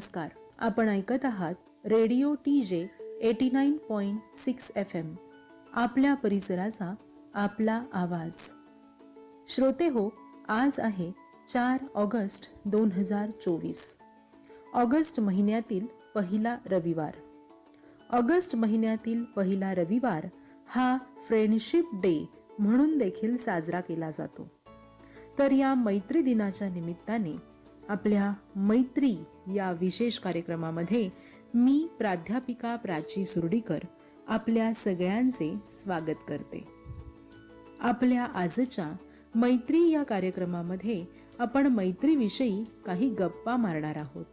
नमस्कार आपण ऐकत आहात radio T J eighty nine point six F M. आपल्या परिसराचा आपला आवाज. श्रोते हो आज आहे चार ऑगस्ट दोन हजार चोवीस. ऑगस्ट महिन्यातील पहिला रविवार. ऑगस्ट महिन्यातील पहिला रविवार हा फ्रेंडशिप डे म्हणून देखील साजरा केला जातो. तर या मैत्री दिनाच्या निमित्ताने आपल्या मैत्री या विशेष कार्यक्रमामध्ये मी प्राध्यापिका प्राची सुर्डीकर आपल्या सगळ्यांचे स्वागत करते. आपल्या आजच्या मैत्री या कार्यक्रमामध्ये आपण मैत्रीविषयी काही गप्पा मारणार आहोत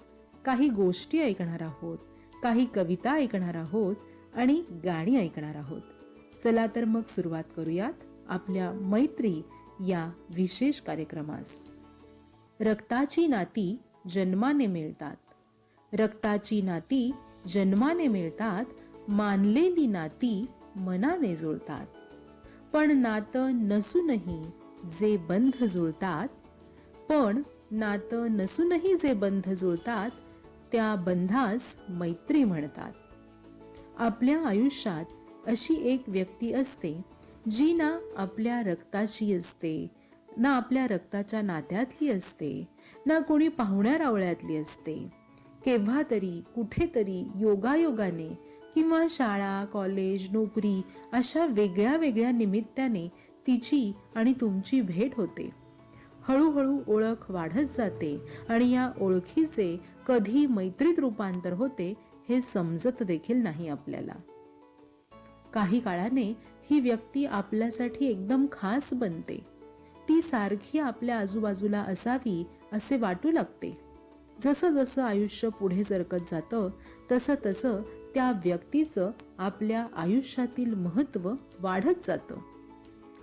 काही गोष्टी ऐकणार आहोत काही कविता ऐकणार आहोत आणि गाणी ऐकणार आहोत. चला तर मग सुरुवात करूयात आपल्या मैत्री या विशेष कार्यक्रमास. रक्ताची नाती जन्माने मिळतात. रक्ताची नाती जन्माने मिळतात मानलेली नाती मनाने जुळतात. पण नातं नसूनही जे बंध जुळतात पण नातं नसूनही जे बंध जुळतात त्या बंधास मैत्री म्हणतात. आपल्या आयुष्यात अशी एक व्यक्ती असते जी ना आपल्या रक्ताची असते ना आपल्या रक्ताच्या नात्यातली असते ना कोणी पाहुण्या रावळ्यातली असते. केव्हा तरी कुठेतरी योगायोगाने किंवा शाळा कॉलेज नोकरी अशा वेगळ्या वेगळ्या निमित्ताने तिची आणि तुमची भेट होते. हळूहळू ओळख वाढत जाते आणि या ओळखीचे कधी मैत्रीत रूपांतर होते हे समजत देखील नाही आपल्याला. काही काळाने ही व्यक्ती आपल्यासाठी एकदम खास बनते. ती सारखी आपल्या आजूबाजूला असावी असे वाटू लागते. जसं जसं आयुष्य पुढे सरकत जातं तसं तसं त्या व्यक्तीचं आपल्या आयुष्यातील महत्त्व वाढत जातं.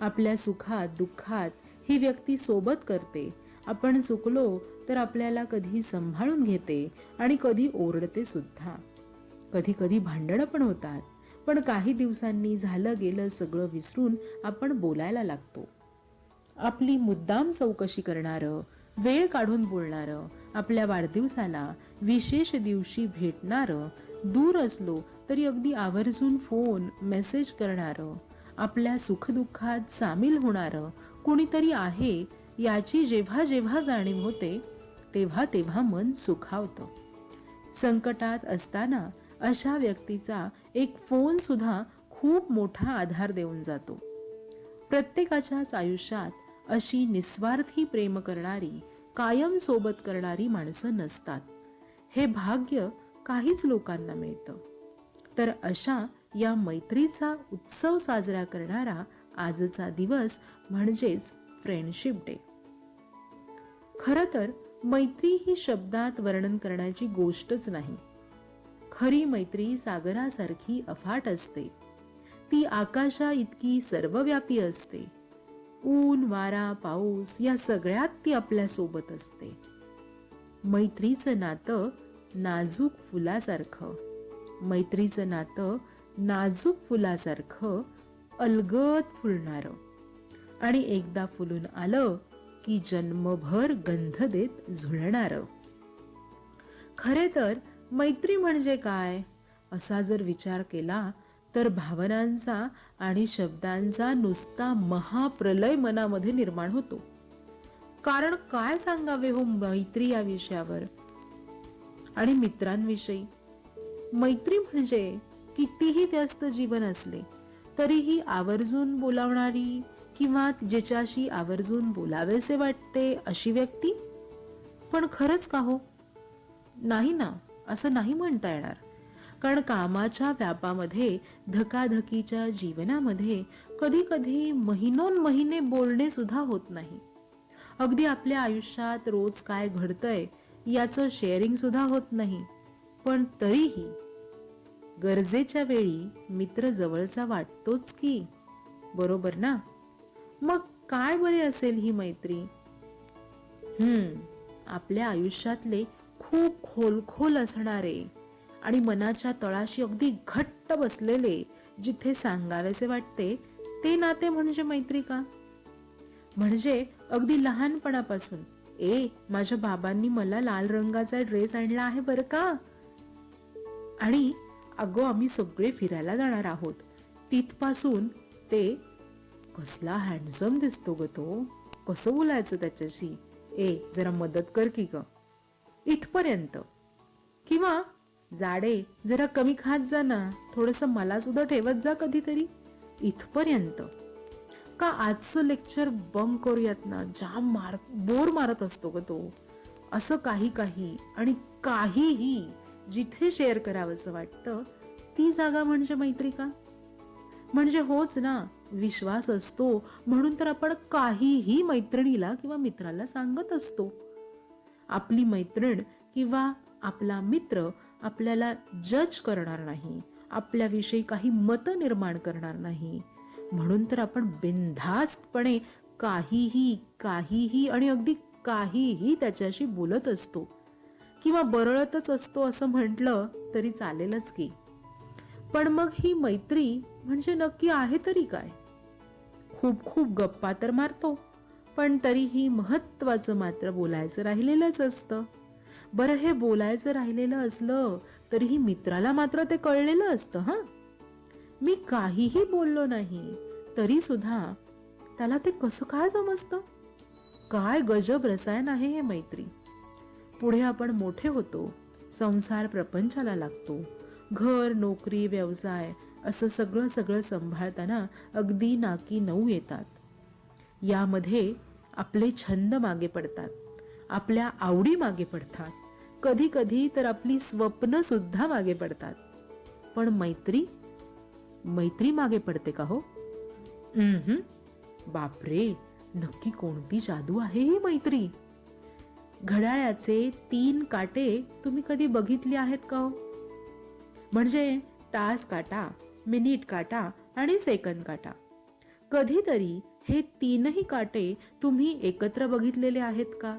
आपल्या सुखात दुःखात ही व्यक्ती सोबत करते. आपण चुकलो तर आपल्याला कधी सांभाळून घेते आणि कधी ओरडते सुद्धा. कधी कधी भांडणं पण होतात पण काही दिवसांनी झालं गेलं सगळं विसरून आपण बोलायला लागतो. आपली मुद्दाम चौकशी करणारं वेळ काढून बोलणारं आपल्या वाढदिवसाला विशेष दिवशी भेटणारं दूर असलो तरी अगदी आवर्जून फोन मेसेज करणारं आपल्या सुखदुःखात सामील होणारं कुणीतरी आहे याची जेव्हा जेव्हा जाणीव होते तेव्हा तेव्हा मन सुखावतं. संकटात असताना अशा व्यक्तीचा एक फोनसुद्धा खूप मोठा आधार देऊन जातो. प्रत्येकाच्याच आयुष्यात अशी निस्वार्थी प्रेम करणारी कायम सोबत करणारी माणसं नसतात. हे भाग्य काहीच लोकांना मिळतं. तर अशा या मैत्रीचा उत्सव साजरा करणारा आजचा दिवस म्हणजेच फ्रेंडशिप डे खरं तर मैत्री ही शब्दात वर्णन करण्याची गोष्टच नाही. खरी मैत्री सागरासारखी अफाट असते. ती आकाशा इतकी सर्वव्यापी असते. ऊन वारा पाऊस या सगळ्यात ती आपल्यासोबत असते. मैत्रीचं नातं नाजूक फुलासारखं. मैत्रीचं नातं नाजूक फुलासारखं अलगद फुलणारं. आणि एकदा फुलून आलं की जन्मभर गंध देत झुळणारं खरे तर मैत्री म्हणजे काय? असा जर विचार केला तर भावनांचा आणि शब्दांचा नुसता महाप्रलय मनामध्ये निर्माण होतो. कारण काय सांगावे हो मैत्री या विषयावर? आणि मित्रांविषयी? मैत्री म्हणजे कितीही व्यस्त जीवन असले तरीही आवर्जून बोलावणारी किंवा ज्याच्याशी आवर्जून बोलावेसे वाटते अशी व्यक्ती? पण खरंच का हो? नाही ना असं नाही म्हणता येणार. कारण कामाच्या व्यापामध्ये धकाधकीच्या जीवनामध्ये कधी कधी महिनोन महिने बोलणे सुद्धा होत नाही. अगदी आपल्या आयुष्यात रोज काय घडतंय याचं शेअरिंग सुद्धा होत नाही. पण तरीही गरजेच्या वेळी मित्र जवळचा वाटतोच की बरोबर ना? मग काय बरे असेल ही मैत्री? हम्म आपल्या आयुष्यातले खूप खोलखोल असणारे आणि मनाच्या तळाशी अगदी घट्ट बसलेले जिथे सांगावेसे वाटते ते नाते म्हणजे मैत्री का? म्हणजे अगदी लहानपणापासून ए माझ्या बाबांनी मला लाल रंगाचा ड्रेस आणला आहे बरं का? आणि अगं आम्ही सगळे फिरायला जाणार आहोत. तिथपासून ते कसला हँडसम दिसतो ग तो. कसं बोलायचं त्याच्याशी? ए जरा मदत कर की ग. इथपर्यंत. किंवा जाडे जरा कमी खात जा ना. थोडस मला सुद्धा ठेवत जा कधीतरी. इथपर्यंत. का आजचं लेक्चर बंक करूयात ना? जाम मार बोर मारत असतो ग तो. असं काही काही आणि काहीही जिथे शेअर करावंसं वाटतं ती जागा म्हणजे मैत्री का म्हणजे होच ना विश्वास असतो. म्हणून तर आपण काहीही मैत्रिणीला किंवा मित्राला सांगत असतो. आपली मैत्रीण किंवा आपला मित्र आपल्याला जज करणार नाही आपल्याविषयी काही मतं निर्माण करणार नाही. म्हणून तर आपण बिनधास्तपणे काहीही काहीही आणि अगदी काहीही त्याच्याशी बोलत असतो. किंवा बरळतच असतो असं म्हटलं तरी चालेलच की. पण मग ही मैत्री म्हणजे नक्की आहे तरी काय? खूप खूप गप्पा तर मारतो पण तरीही महत्वाचं मात्र बोलायचं राहिलेलंच असतं. बरं हे बोलायचं राहिलेलं असलं तरीही मित्राला मात्र ते कळलेलं असतं हा? मी काहीही बोललो नाही तरी सुद्धा त्याला ते कसं काय समजतं? काय गजब रसायन आहे हे मैत्री? पुढे आपण मोठे होतो संसार प्रपंचाला लागतो. घर नोकरी व्यवसाय असं सगळं सगळं सांभाळताना अगदी नाकी नऊ येतात. यामध्ये आपले छंद मागे पडतात. आपल्या आवडी मागे पडतात. कधी कधी तर आपली स्वप्न सुद्धा मागे पडतात. पण मैत्री? मैत्री मागे पडते का हो. बापरे नक्की कोणती जादू आहे ही मैत्री? घड्याळ्याचे तीन काटे तुम्ही कधी बघितले आहेत का हो? म्हणजे तास काटा मिनिट काटा आणि सेकंद काटा. कधीतरी हे तीनही काटे तुम्ही एकत्र बघितलेले आहेत का?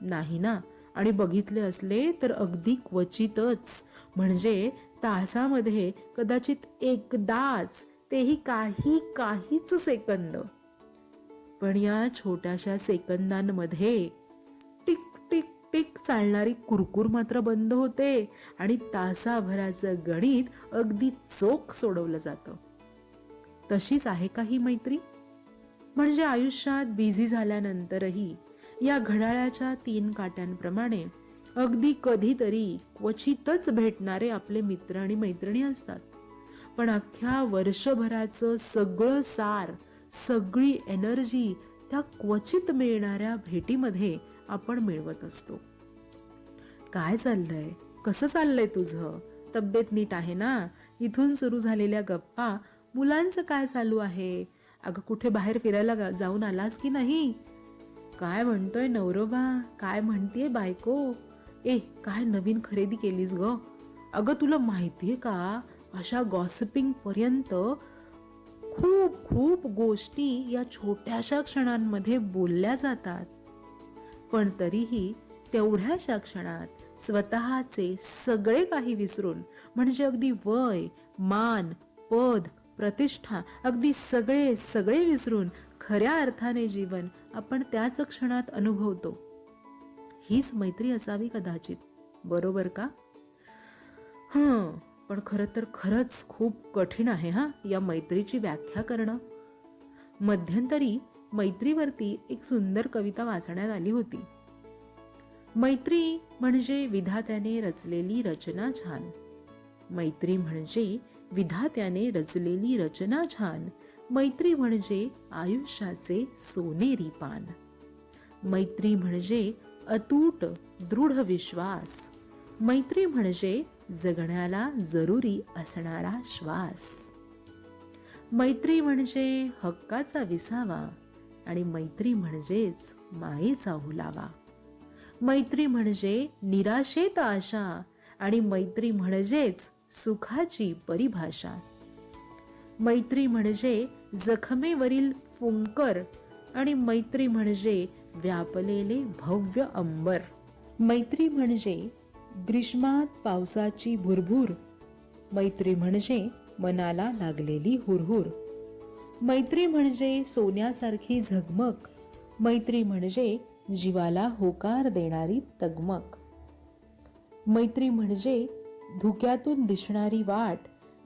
नाही ना? आणि बघितले असले तर अगदी क्वचितच. म्हणजे तासामध्ये कदाचित एकदाच तेही काही काहीच सेकंद. पण या छोट्याशा सेकंदांमध्ये टिक टिक टिक चालणारी कुरकुर मात्र बंद होते आणि तासाभराचं गणित अगदी चोख सोडवलं जातं. तशीच आहे का ही मैत्री? म्हणजे आयुष्यात बिझी झाल्यानंतरही या घड्याळ्याच्या तीन काट्यांप्रमाणे अगदी कधीतरी क्वचितच भेटणारे आपले मित्र आणि मैत्रिणी असतात. पण अख्ख्या वर्षभराचं सगळं सार सगळी एनर्जी त्या क्वचित मिळणाऱ्या भेटीमध्ये आपण मिळवत असतो. काय चाललंय? कसं चाललंय तुझं? तब्येत नीट आहे ना? इथून सुरू झालेल्या गप्पा मुलांचं काय चालू आहे? अगं कुठे बाहेर फिरायला जाऊन आलास की नाही? काय म्हणतोय नवरोबा? काय म्हणतीये बायको? ए काय नवीन खरेदी केलीस ग? अगं तुला माहितीये का? अशा गॉसिपिंग पर्यंत खूप खूप गोष्टी या छोट्याशा क्षणांमध्ये बोलल्या जातात. पण तरीही तेवढ्याशा क्षणात स्वतःचे सगळे काही विसरून म्हणजे अगदी वय मान पद प्रतिष्ठा अगदी सगळे सगळे विसरून खऱ्या अर्थाने जीवन आपण त्याच क्षणात अनुभवतो. हीच मैत्री असावी कदाचित. बरोबर का? हं पण खरं तर खरंच खूप कठीण आहे हा या मैत्रीची व्याख्या करणं. मध्यंतरी मैत्रीवरती एक सुंदर कविता वाचण्यात आली होती. मैत्री म्हणजे विधात्याने रचलेली रचना छान. मैत्री म्हणजे विधात्याने रचलेली रचना छान. मैत्री म्हणजे आयुष्याचे सोनेरी पान मैत्री म्हणजे अतूट दृढ विश्वास. मैत्री म्हणजे जगण्याला जरुरी असणारा श्वास. मैत्री म्हणजे हक्काचा विसावा आणि मैत्री म्हणजेच मायेचा हुलावा मैत्री म्हणजे निराशेत आशा आणि मैत्री म्हणजेच सुखाची परिभाषा. मैत्री म्हणजे जखमेवरील फुंकर आणि मैत्री म्हणजे व्यापलेले भव्य अंबर. मैत्री म्हणजे ग्रीष्मात पावसाची भुरभूर. मैत्री म्हणजे मनाला लागलेली हुरहुर. मैत्री म्हणजे सोन्यासारखी झगमग. मैत्री म्हणजे जीवाला होकार देणारी तगमग. मैत्री म्हणजे धुक्यातून दिसणारी वाट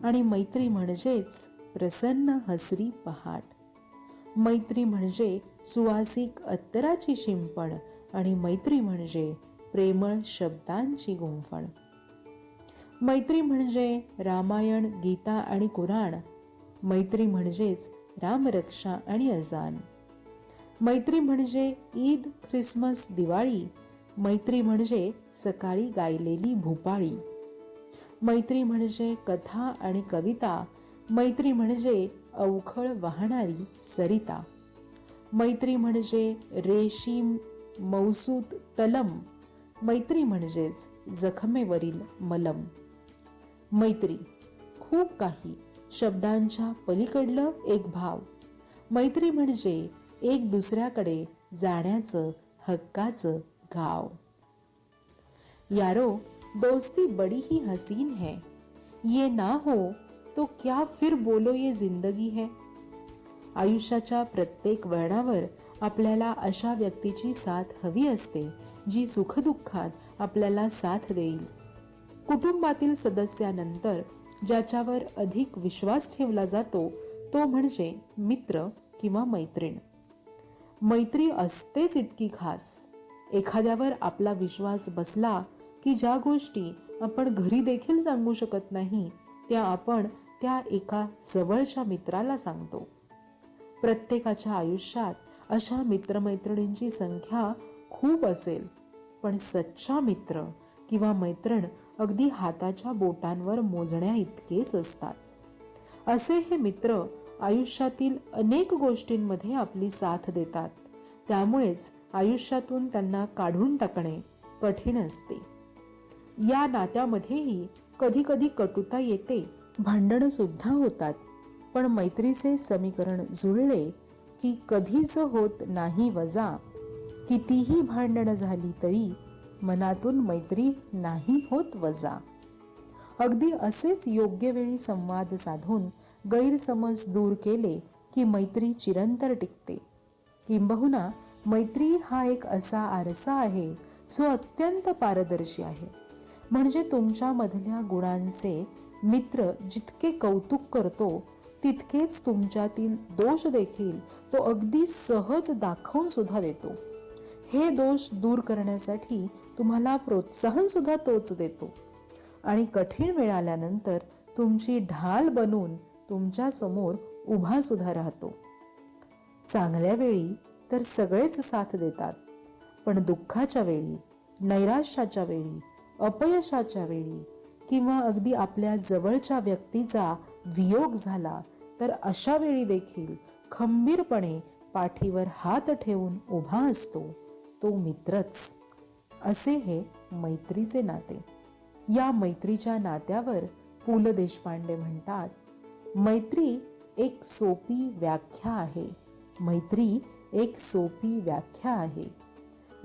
आणि मैत्री म्हणजेच प्रसन्न हसरी पहाट. मैत्री म्हणजे सुवासिक अत्तराची शिंपण आणि मैत्री म्हणजे प्रेमळ शब्दांची गुंफण. मैत्री म्हणजे रामायण गीता आणि कुराण. मैत्री म्हणजेच रामरक्षा आणि अजान. मैत्री म्हणजे ईद ख्रिसमस दिवाळी. मैत्री म्हणजे सकाळी गायलेली भूपाळी. मैत्री म्हणजे कथा आणि कविता. मैत्री म्हणजे अवखळ वाहणारी सरिता. मैत्री म्हणजे रेशीम मौसूत तलम. मैत्री म्हणजेच जखमेवरील मलम. मैत्री खूप काही शब्दांच्या पलीकडलं एक भाव. मैत्री म्हणजे एक दुसऱ्याकडे जाण्याचं हक्काचं गाव यारो दोस्ती बड़ी ही हसीन है. ये ना हो तो क्या फिर बोलो ये जिंदगी है? आयुष्याच्या प्रत्येक वळणावर आपल्याला अशा व्यक्तीची साथ हवी असते जी सुखदुःखात आपल्याला साथ देईल. कुटुंबातील सदस्यानंतर ज्याच्यावर अधिक विश्वास ठेवला जातो तो म्हणजे मित्र किंवा मैत्रीण. मैत्री असतेच इतकी खास. एखाद्यावर आपला विश्वास बसला की ज्या गोष्टी आपण घरी देखील सांगू शकत नाही त्या आपण त्या एका जवळच्या मित्राला सांगतो. प्रत्येकाच्या आयुष्यात अशा मित्रमैत्रिणींची संख्या खूप असेल पण सच्चा मित्र किंवा मैत्रीण अगदी हाताच्या बोटांवर मोजण्या इतकेच असतात. असे हे मित्र आयुष्यातील अनेक गोष्टींमध्ये आपली साथ देतात. त्यामुळेच आयुष्यातून त्यांना काढून टाकणे कठीण असते. या नात्यामध्येही कधी कधी कटुता येते भांडणंसुद्धा होतात. पण मैत्रीचे समीकरण जुळले की कधीच होत नाही वजा. कितीही भांडण झाली तरी मनातून मैत्री नाही होत वजा. अगदी असेच योग्य वेळी संवाद साधून गैरसमज दूर केले की मैत्री चिरंतर टिकते. किंबहुना मैत्री हा एक असा आरसा आहे जो अत्यंत पारदर्शी आहे. म्हणजे तुमच्यामधल्या गुणांचे मित्र जितके कौतुक करतो तितकेच तुमच्यातील दोष देखील तो अगदी सहज दाखवून सुद्धा देतो. हे दोष दूर करण्यासाठी तुम्हाला प्रोत्साहन सुद्धा तोच देतो. आणि कठीण वेळ आल्यानंतर तुमची ढाल बनून तुमच्यासमोर उभा सुद्धा राहतो. चांगल्या वेळी तर सगळेच साथ देतात पण दुःखाच्या वेळी नैराश्याच्या वेळी अपयशाच्या वेळी किंवा अगदी आपल्या जवळच्या व्यक्तीचा वियोग झाला तर अशा वेळी देखील खंबीरपणे पाठीवर हात ठेवून उभा असतो. तो मित्रच. असे हे मैत्रीचे नाते. या मैत्रीच्या नात्यावर पु ल देशपांडे म्हणतात मैत्री एक सोपी व्याख्या आहे. मैत्री एक सोपी व्याख्या आहे.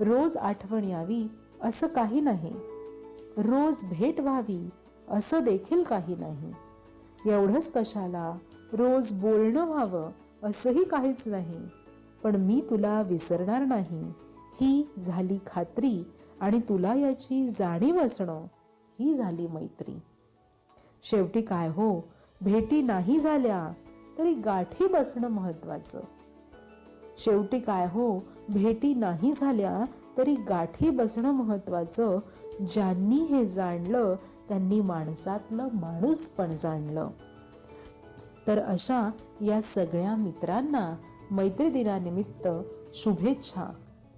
रोज आठवण यावी असं काही नाही. रोज भेट व्हावी असं देखील काही नाही. एवढंच कशाला? रोज बोलणं व्हावं असंही काहीच नाही. पण मी तुला विसरणार नाही. ही झाली खात्री आणि तुला याची जाणीव असणं ही झाली मैत्री. शेवटी काय हो? भेटी नाही झाल्या तरी गाठी बसणं महत्वाचं शेवटी काय हो? भेटी नाही झाल्या तरी गाठी बसणं महत्वाचं ज्यांनी हे जाणलं त्यांनी माणसातलं माणूस पण जाणलं. तर अशा या सगळ्या मित्रांना मैत्री दिनानिमित्त शुभेच्छा.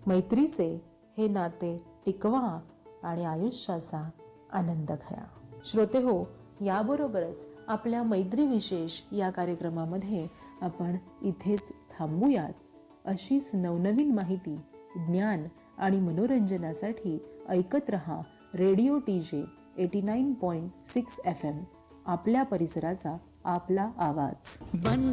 मैत्रीचे हे नाते टिकवा आणि आयुष्याचा आनंद घ्या. श्रोते हो याबरोबरच आपल्या मैत्री विशेष या कार्यक्रमामध्ये आपण इथेच थांबूयात. अशीच नवनवीन माहिती ज्ञान आणि मनोरंजनासाठी ऐकत रहा radio T J eighty nine point six F M आपल्या परिसराचा आपला आवाज.